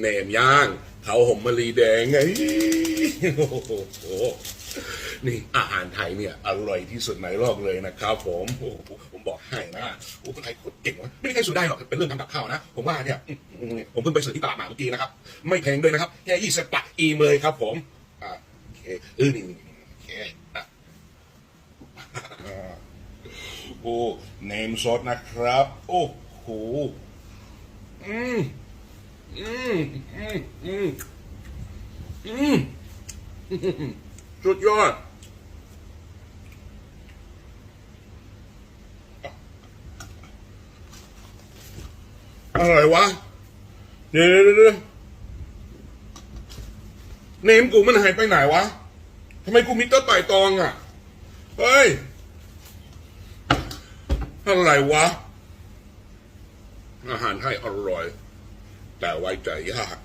แหนมย่างเขาหอมมะลีแดงไงโอ้โหนี่อาหารไทยเนี่ยอร่อยที่สุดในโลกเลยนะครับผมโอ้โหผมบอกให้นะโอ้คนไทยโคตรเก่งวะไม่มีใครสู้ได้หรอกเป็นเรื่องทำกับข้าวนะ ผมว่าเนี่ยผมเพิ่งไปซื้อที่ตลาดมาเมื่อกี้นะครับ ไม่แพงด้วยนะครับแค่ยี่สิบบาทอีเมยครับ ผมอ่าโอเคเออนี่โอเคโอ้เนมซดนะครับ โอ้โหอืม อืมอืมอืมอืมสุดยอดอะไรวะเดี๋ยวเดี๋ยวเดี๋ยวเนมกูมันหายไปไหนวะทำไมกูมิเตอร์ไต่ตองอะ เฮ้ย อะไรวะ อาหารให้อร่อย แต่ไว้ใจยาก